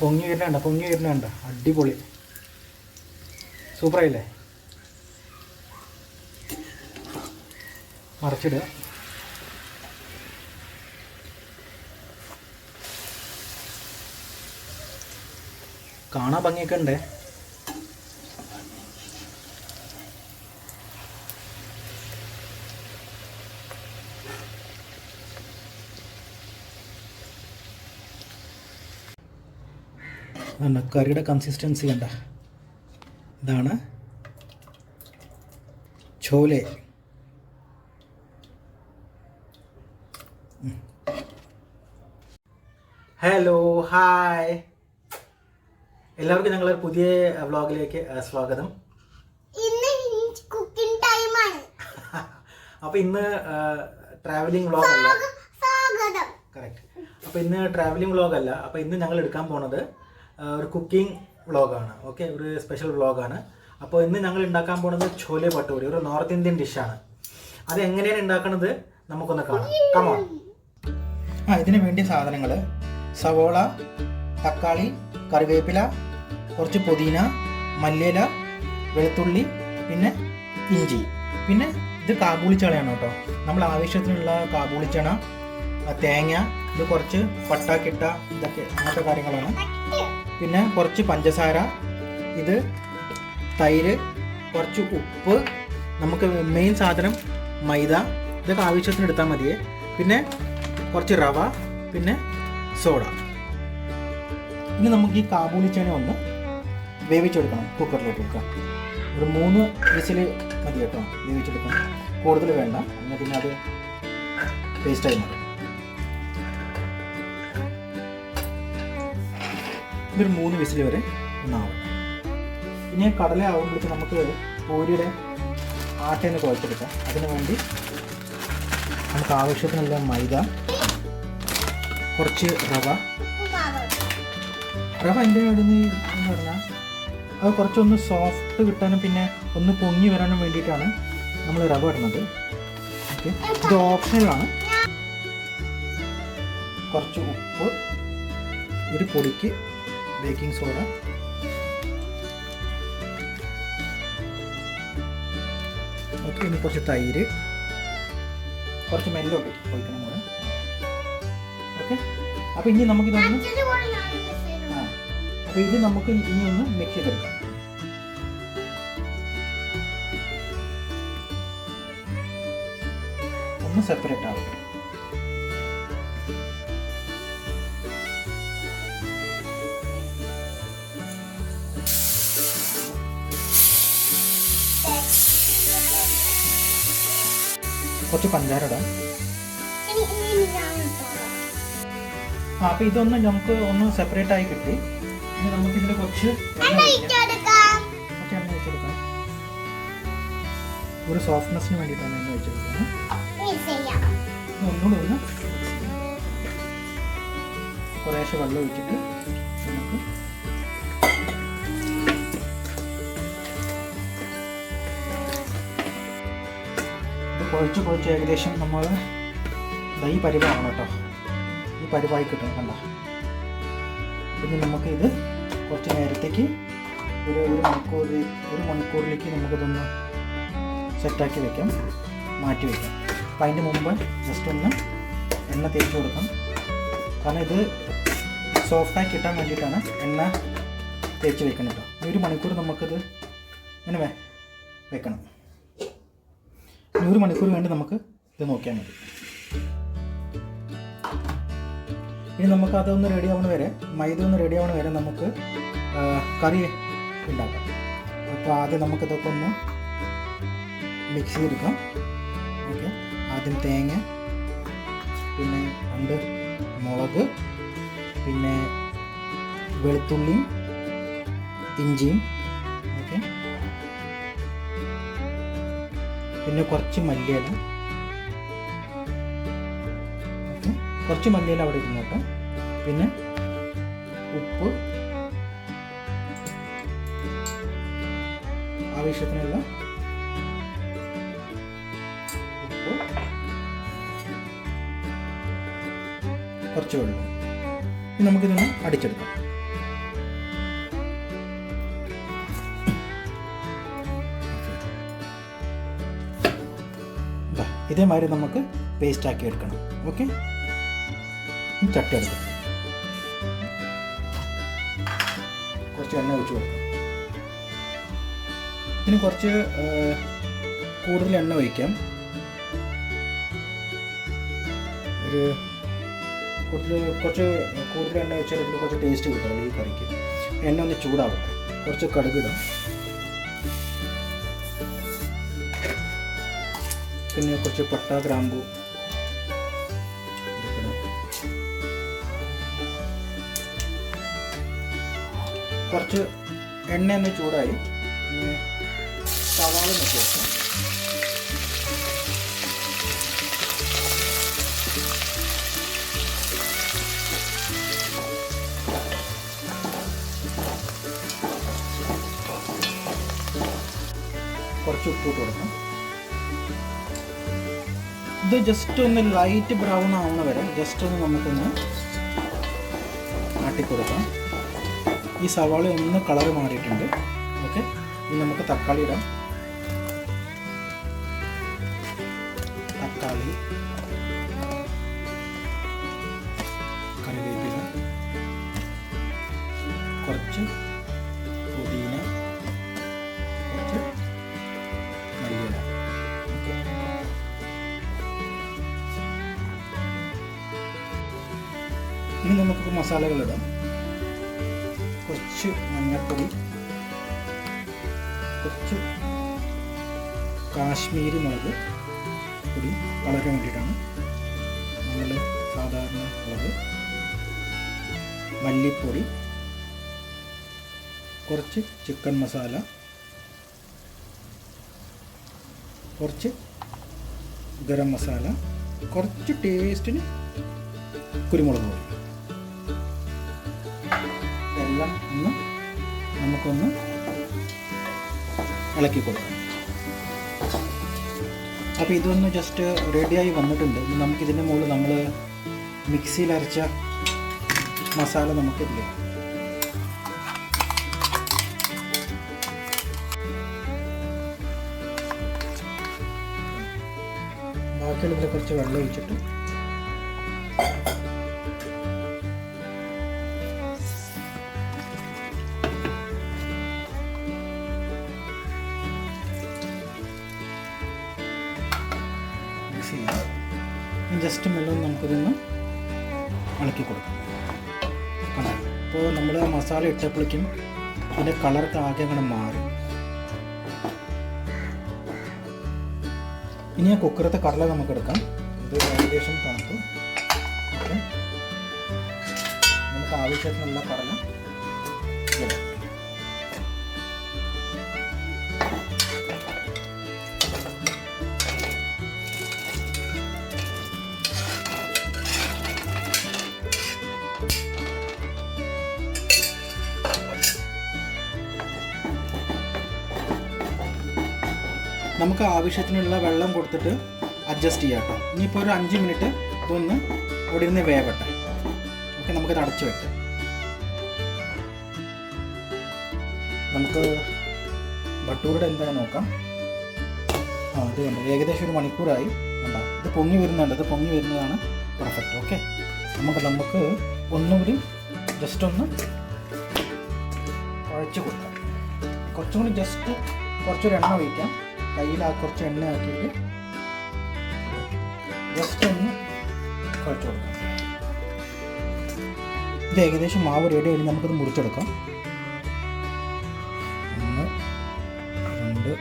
പൊങ്ങി വരുന്നുണ്ട് പൊങ്ങി വരുന്നുണ്ട് അടിപൊളി. സൂപ്പറായില്ലേ? മറച്ചിടുക. കാണാൻ ഭംഗിയൊക്കെ ഉണ്ട്? കണ്ട കറിയുടെ കൺസിസ്റ്റൻസി കണ്ട. ഇതാണ് ചോലെ. Hello hi. എല്ലാവർക്കും ഞങ്ങളുടെ പുതിയ വ്ളോഗിലേക്ക് സ്വാഗതം. അപ്പൊ ഇന്ന് ട്രാവലിംഗ് വ്ളോഗ് അല്ല. കറക്റ്റ് അപ്പൊ ഇന്ന് ട്രാവലിംഗ് വ്ളോഗ് അല്ല. അപ്പൊ ഇന്ന് ഞങ്ങൾ എടുക്കാൻ പോണത് ഒരു കുക്കിംഗ് വ്ളോഗാണ് ഓക്കെ ഒരു സ്പെഷ്യൽ വ്ളോഗാണ് അപ്പോൾ ഇന്ന് ഞങ്ങൾ ഉണ്ടാക്കാൻ പോകുന്നത് ചോലെ പട്ടൂരി ഒരു നോർത്ത് ഇന്ത്യൻ ഡിഷാണ് അത് എങ്ങനെയാണ് ഉണ്ടാക്കുന്നത് നമുക്കൊന്ന് കാണാം. കമോൺ ആ ഇതിന് വേണ്ടിയ സാധനങ്ങൾ സവോള തക്കാളി കറിവേപ്പില കുറച്ച് പുതിന മല്ലിയില വെളുത്തുള്ളി പിന്നെ ഇഞ്ചി. പിന്നെ ഇത് കാബൂളിച്ചണയാണ് കേട്ടോ. നമ്മൾ ആവശ്യത്തിനുള്ള കാബൂളിച്ചണ ചണ തേങ്ങ ഇത് കുറച്ച് പട്ട കിട്ട ഇതൊക്കെ അങ്ങനത്തെ കാര്യങ്ങളാണ്. പിന്നെ കുറച്ച് പഞ്ചസാര ഇത് തൈര് കുറച്ച് ഉപ്പ് നമുക്ക് മെയിൻ സാധനം മൈദ ഇതൊക്കെ ആവശ്യത്തിന് എടുത്താൽ മതിയേ. പിന്നെ കുറച്ച് റവ പിന്നെ സോഡ. ഇനി നമുക്ക് ഈ കാബൂലി ചേന ഒന്ന് വേവിച്ചെടുക്കണം കുക്കറിലോട്ട് വെക്കാം ഒരു മൂന്ന് വിസിൽ മതി കേട്ടോ വേവിച്ചെടുക്കണം കൂടുതൽ വേണ്ട എന്നാൽ പിന്നെ അത് വേസ്റ്റായി മാറും. ഇതൊരു മൂന്ന് വിസിൽ വരെ ഒന്നാവും. ഇനി കടല നമുക്ക് പൂരിയുടെ ആട്ടേന്ന് കുഴച്ചെടുക്കാം. അതിനു വേണ്ടി നമുക്ക് ആവശ്യത്തിനുള്ള മൈദ കുറച്ച് റവ. റവ എന്റെ ഇടുന്ന എന്ന് പറഞ്ഞാൽ അത് കുറച്ചൊന്ന് സോഫ്റ്റ് കിട്ടാനും പിന്നെ ഒന്ന് പൊങ്ങി വരാനും വേണ്ടിയിട്ടാണ് നമ്മൾ റവ ഇടുന്നത്. ഓക്കെ. ഇത് ഓപ്ഷണലാണ് കുറച്ച് ഉപ്പ് ഒരു പൊടിക്ക് ബേക്കിംഗ് സോഡ ഓക്കെ ഇനി കുറച്ച് തൈര്. കുറച്ച് മെല്ലോട്ട് ഒഴിക്കണം കൂടെ ഓക്കെ അപ്പോൾ ഇനി നമുക്കിതൊന്ന് ആ അപ്പോൾ ഇത് നമുക്ക് ഇനി ഒന്ന് മിക്സ് ചെയ്തെടുക്കാം. ഒന്ന് സെപ്പറേറ്റ് ആവും കുറച്ച് പഞ്ചാര ഇടാം. ആ ഇതൊന്ന് നമുക്ക് ഒന്ന് സെപ്പറേറ്റ് ആയി കിട്ടി. ഇനി നമുക്ക് ഇതിൽ കുറച്ച് എണ്ണ ഒരു സോഫ്റ്റ്നെസ്സിന് വേണ്ടിയിട്ടാണ് എണ്ണ ഒഴിച്ചെടുക്കുന്നത്. ഇനി ഒന്നുകൂടെ ഒന്ന് കുറേശ്ശെ വെള്ളം ഒഴിച്ചിട്ട് കുഴച്ച് കുഴച്ച് ഏകദേശം നമ്മൾ ഈ പരിവാണ് കേട്ടോ. ഈ പരിപാടി കിട്ടും കണ്ട? പിന്നെ നമുക്ക് ഇത് കുറച്ച് നേരത്തേക്ക് ഒരു ഒരു മണിക്കൂർ ഒരു മണിക്കൂറിലേക്ക് നമുക്കിതൊന്ന് സെറ്റാക്കി വെക്കാം മാറ്റി വെക്കാം. അപ്പം അതിന്റെ മുമ്പ് ജസ്റ്റ് ഒന്ന് എണ്ണ തേച്ച് കൊടുക്കാം. കാരണം ഇത് സോഫ്റ്റായി കിട്ടാൻ വേണ്ടിയിട്ടാണ് എണ്ണ തേച്ച് വെക്കണം കേട്ടോ. ഒരു മണിക്കൂർ നമുക്കിത് ഇങ്ങനെ വെക്കണം. ഒരു മണിക്കൂർ വേണ്ടി നമുക്ക് ഇത് നോക്കിയാൽ മതി. ഇനി നമുക്ക് അതൊന്ന് റെഡി ആവണ വരെ മൈദ ഒന്ന് റെഡി ആവണ വരെ നമുക്ക് കറി ഉണ്ടാക്കാം. അപ്പോൾ ആദ്യം നമുക്കിതൊക്കെ ഒന്ന് മിക്സ് ചെയ്തെടുക്കാം. ഓക്കെ. ആദ്യം തേങ്ങ പിന്നെ രണ്ട് മുളക് പിന്നെ വെളുത്തുള്ളിയും ഇഞ്ചിയും പിന്നെ കുറച്ച് മല്ലിയില. കുറച്ച് മല്ലിയില അവിടെ ഇരുന്നോട്ടെ പിന്നെ ഉപ്പ്. ആവശ്യത്തിനുള്ള ഉപ്പ്. കുറച്ച് വെള്ളം. നമുക്കിതൊന്ന് അടിച്ചെടുക്കാം. ഇതേമാതിരി നമുക്ക് പേസ്റ്റ് ആക്കി എടുക്കണം. ഓക്കെ ചട്ടി എടുക്കണം കുറച്ച് എണ്ണ ഒഴിച്ച് കൊടുക്കാം. ഇതിന് കുറച്ച് കൂടുതൽ എണ്ണ ഒഴിക്കാം. ഒരു കൂടുതൽ കുറച്ച് കൂടുതൽ എണ്ണ ഒഴിച്ചാൽ കുറച്ച് ടേസ്റ്റ് കിട്ടും ഈ കറിക്ക്. എണ്ണ ഒന്ന് ചൂടാവട്ടെ. കുറച്ച് കടുകിടാം. പിന്നെ കുറച്ച് പട്ട ഗ്രാമ്പു. കുറച്ച് എണ്ണ ഒന്ന് ചൂടായി സവാള നോക്കി വെക്കാം കുറച്ച് ഉപ്പ് ഇട്ട് കൊടുക്കാം. ഇത് ജസ്റ്റ് ഒന്ന് ലൈറ്റ് ബ്രൗൺ ആവുന്ന വരെ ജസ്റ്റ് ഒന്ന് നമുക്കൊന്ന് ആട്ടി കൊടുക്കാം ഈ സവാള ഒന്ന് കളർ മാറിയിട്ടുണ്ട്. ഓക്കെ ഇനി നമുക്ക് തക്കാളി ഇടാം. ഇനി നമുക്ക് മസാലകൾ ഇടാം. കുറച്ച് മഞ്ഞപ്പൊടി കുറച്ച് കാശ്മീരി മുളക് പൊടി വളരെ വേണ്ടിയിട്ടാണ്. നമ്മൾ സാധാരണ മുളക് മല്ലിപ്പൊടി കുറച്ച് ചിക്കൻ മസാല കുറച്ച് ഗരം മസാല കുറച്ച് ടേസ്റ്റിന് കുരുമുളക് പൊടി. ഇതെല്ലാം ഒന്ന് നമുക്കൊന്ന് ഇളക്കി കൊടുക്കാം. അപ്പോൾ ഇതൊന്ന് ജസ്റ്റ് റെഡിയായി വന്നിട്ടുണ്ട്. നമുക്കിതിന്റെ മുകളിൽ നമ്മൾ മിക്സിയിൽ അരച്ച മസാല നമുക്ക് ഇല്ല ബാക്കിയുള്ളതിൽ കുറച്ച് വെള്ളം ഒഴിച്ചിട്ട് മസാല ഇട്ടപ്പോഴേക്കും അതിന്റെ കളർ ആകെ അങ്ങനെ മാറും. ഇനി ആ കുക്കറത്തെ കടല നമുക്ക് എടുക്കാം. ഇത് ഏകദേശം തണുത്തു. ഓക്കെ. നമുക്ക് ആവശ്യത്തിനുള്ള കടല. നമുക്ക് ആവശ്യത്തിനുള്ള വെള്ളം കൊടുത്തിട്ട് അഡ്ജസ്റ്റ് ചെയ്യാം കേട്ടോ ഇനിയിപ്പോൾ ഒരു അഞ്ച് മിനിറ്റ് ഇതൊന്ന് അവിടെ വേവട്ടെ. ഓക്കെ നമുക്കത് അടച്ചു വെക്കാം. നമുക്ക് ബട്ടൂരുടെ എന്താ നോക്കാം. ആ ഇത് വേണ്ട ഏകദേശം ഒരു മണിക്കൂറായി. കണ്ടോ? ഇത് പൊങ്ങി വരുന്നുണ്ട്. ഇത് പൊങ്ങി വരുന്നതാണ് പെർഫെക്റ്റ് ഓക്കെ. നമുക്ക് നമുക്ക് ഒന്നുകൂടി ജസ്റ്റ് ഒന്ന് കുഴച്ച് കൊടുക്കാം. കുറച്ചും കൂടി ജസ്റ്റ് കുറച്ചൊരു എണ്ണ ഒഴിക്കാം. കയ്യിൽ ആ കുറച്ച് എണ്ണ ആക്കിയിട്ട് ജസ്റ്റ് ഒന്ന് കുഴച്ച് കൊടുക്കാം. ഇത് ഏകദേശം മാവ് റെഡി ആയി നമുക്കത് മുറിച്ചെടുക്കാം. ഒന്ന് രണ്ട്.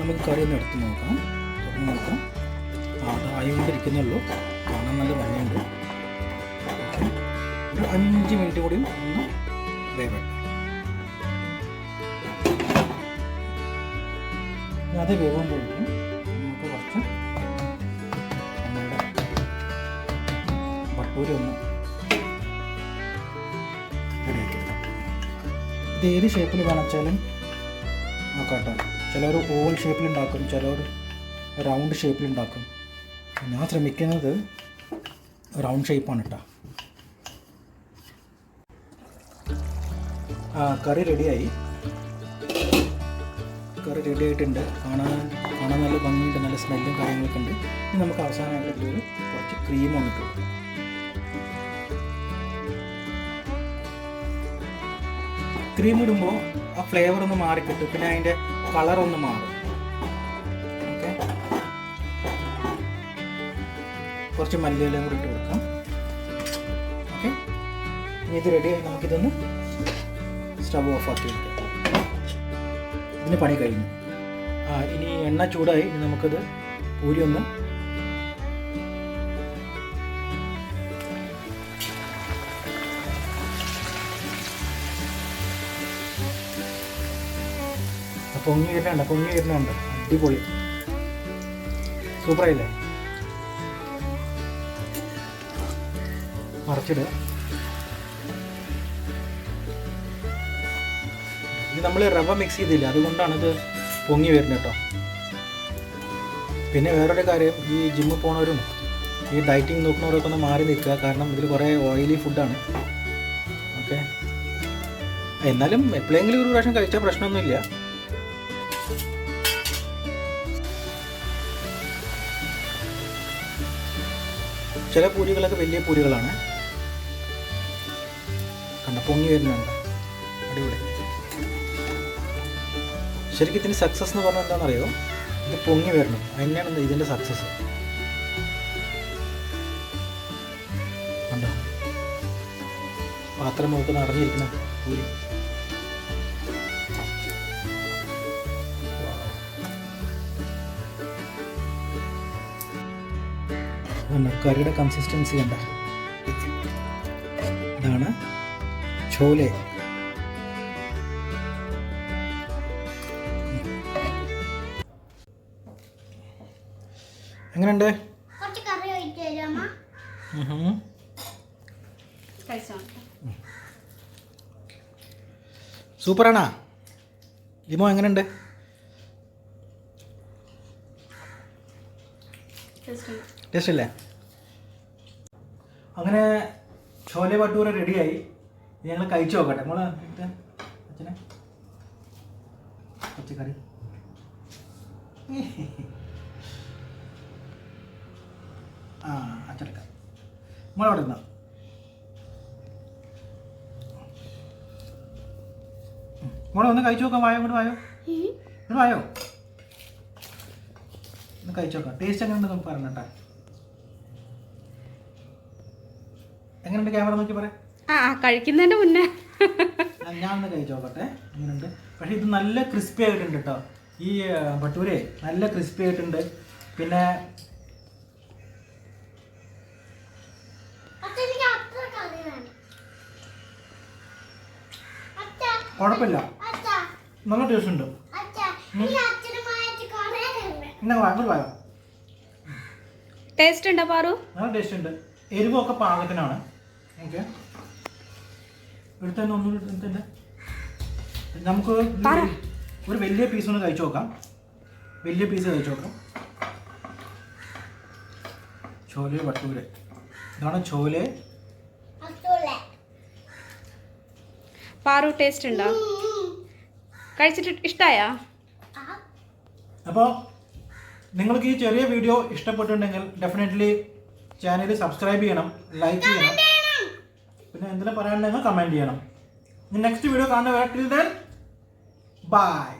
നമുക്ക് കറി ഒന്ന് എടുത്ത് നോക്കാം. തുറന്ന് നോക്കാം. ആ ആയി കൊണ്ടിരിക്കുന്നുള്ളൂ കാണാൻ നല്ല ഭംഗിയുണ്ട്. ഒരു അഞ്ച് മിനിറ്റ് കൂടി ഒന്ന് ഇനി അത് വേവുമ്പോഴേക്കും നമുക്ക് കുറച്ച് നമ്മുടെ ഒന്ന് ഇത് ഏത് ഷേപ്പിൽ വേണം നോക്കാട്ടോ നോക്കാം കേട്ടോ. ചിലർ ഓവൽ ഷേപ്പിൽ ഉണ്ടാക്കും ചിലർ റൗണ്ട് ഷേപ്പിൽ ഉണ്ടാക്കും. ഞാൻ ശ്രമിക്കുന്നത് റൗണ്ട് ഷേപ്പാണ് കേട്ടോ. കറി റെഡിയായി. കറി റെഡി ആയിട്ടുണ്ട് കാണാൻ കാണാൻ നല്ല ഭംഗിയുണ്ട് നല്ല സ്മെല്ലും കാര്യങ്ങളൊക്കെ ഉണ്ട്. ഇനി നമുക്ക് അവസാനമായിട്ട് ഇതിലൊരു കുറച്ച് ക്രീം വന്നിട്ട് കൊടുക്കാം. ക്രീം ഇടുമ്പോൾ ആ ഫ്ലേവർ ഒന്ന് മാറിക്കിട്ടും. പിന്നെ അതിന്റെ കളർ ഒന്ന് മാറും. ഓക്കെ കുറച്ച് മല്ലിയിലും കൂടി ഇട്ട് കൊടുക്കാം. ഓക്കെ ഇനി ഇത് റെഡിയായി നമുക്കിതൊന്ന് സ്റ്റവ് ഓഫ് ആക്കി വയ്ക്കാം ഇതിന് പണി കഴിഞ്ഞു. ആ ഇനി എണ്ണ ചൂടായി. ഇനി നമുക്കത് പൂരി ഒന്ന് പൊങ്ങി വരുന്നുണ്ട്. പൊങ്ങി വരുന്നുണ്ട്. അടിപൊളി. സൂപ്പറായില്ലേ? മറച്ചിടുക. നമ്മൾ റവ മിക്സ് ചെയ്തില്ല? അതുകൊണ്ടാണ് ഇത് പൊങ്ങി വരുന്നത് കേട്ടോ. പിന്നെ വേറൊരു കാര്യം ഈ ജിമ്മിൽ പോണവരും ഈ ഡയറ്റിംഗ് നോക്കുന്നവരൊക്കെ ഒന്ന് മാറി നിൽക്കുക. കാരണം ഇതിൽ കുറേ ഓയിലി ഫുഡാണ് ഓക്കെ എന്നാലും എപ്പോഴെങ്കിലും ഒരു പ്രാവശ്യം കഴിച്ചാൽ പ്രശ്നമൊന്നുമില്ല. ചില പൂരികളൊക്കെ വലിയ പൂരികളാണ്. കണ്ട പൊങ്ങി വരുന്നുണ്ട്. അടിപൊളി. ശരിക്കും ഇതിന് സക്സസ് എന്ന് പറഞ്ഞാൽ എന്താണെന്നറിയോ? ഇത് പൊങ്ങി വരണം. അതിനാണ് ഇതിന്റെ സക്സസ് പാത്രം നോക്കുന്ന നിറഞ്ഞിരിക്കുന്ന കറിയുടെ കൺസിസ്റ്റൻസി കണ്ട? ഇതാണ് ചോലെ. എങ്ങനെയുണ്ട്? കുറച്ച് കറി. സൂപ്പറാണാ. ലിമോ എങ്ങനെയുണ്ട്? ടേസ്റ്റ് ടേസ്റ്റ് അല്ലേ അങ്ങനെ ചോലെ ഭട്ടൂര റെഡിയായി. ഞങ്ങൾ കഴിച്ചു നോക്കട്ടെ. മോളെ അച്ഛനെ. അച്ഛനെ പച്ചക്കറി ആ അച്ചടക്കം. ഇരുന്നോ? ഉം. മോളെ ഒന്ന് കഴിച്ചു നോക്കാം വായോ ഇങ്ങോട്ട് വായോ? ഇങ്ങോട്ട് വായോ? ഒന്ന് കഴിച്ചു നോക്കാം ടേസ്റ്റ് എങ്ങനെ നമുക്ക് പറഞ്ഞിട്ടാ എങ്ങനെയുണ്ട് ക്യാമറ നോക്കി പറയാം? ആ കഴിക്കുന്നതിന്റെ മുന്നേ. ഞാൻ- ഒന്ന് കഴിച്ചു നോക്കട്ടെ എങ്ങനെയുണ്ട്? പക്ഷേ ഇത് നല്ല ക്രിസ്പി ആയിട്ടുണ്ട് കേട്ടോ. ഈ ഭട്ടൂരെ നല്ല ക്രിസ്പി ആയിട്ടുണ്ട്. പിന്നെ കുഴപ്പമില്ല. അച്ഛ. നല്ല ടേസ്റ്റ് ഉണ്ട്. ടേസ്റ്റ് ഉണ്ടോ പാറു? നല്ല ടേസ്റ്റ് ഉണ്ട്. എരിവൊക്കെ പാകത്തിനാണ്. ഓക്കെ. എടുത്തന്നെ ഒന്നും എടുത്തന്നെ നമുക്ക്. ഒരു വലിയ പീസ് ഒന്ന് കഴിച്ചു നോക്കാം. വലിയ പീസ് കഴിച്ചു നോക്കാം. ചോലെ വട്ടൂര്. ഇതാണ് ചോലെ. പാറു ടേസ്റ്റ് ഉണ്ടോ? കഴിച്ചിട്ട് ഇഷ്ടായാ? ആ അപ്പോൾ നിങ്ങൾക്ക് ഈ ചെറിയ വീഡിയോ ഇഷ്ടപ്പെട്ടിട്ടുണ്ടെങ്കിൽ ഡെഫിനറ്റ്ലി ചാനൽ സബ്സ്ക്രൈബ് ചെയ്യണം ലൈക്ക് ചെയ്യണം. പിന്നെ എന്തെങ്കിലും പറയാനുണ്ടെങ്കിൽ കമന്റ് ചെയ്യണം. നെക്സ്റ്റ് വീഡിയോ കാണുന്ന വരെ ടിൽ ദെൻ ബൈ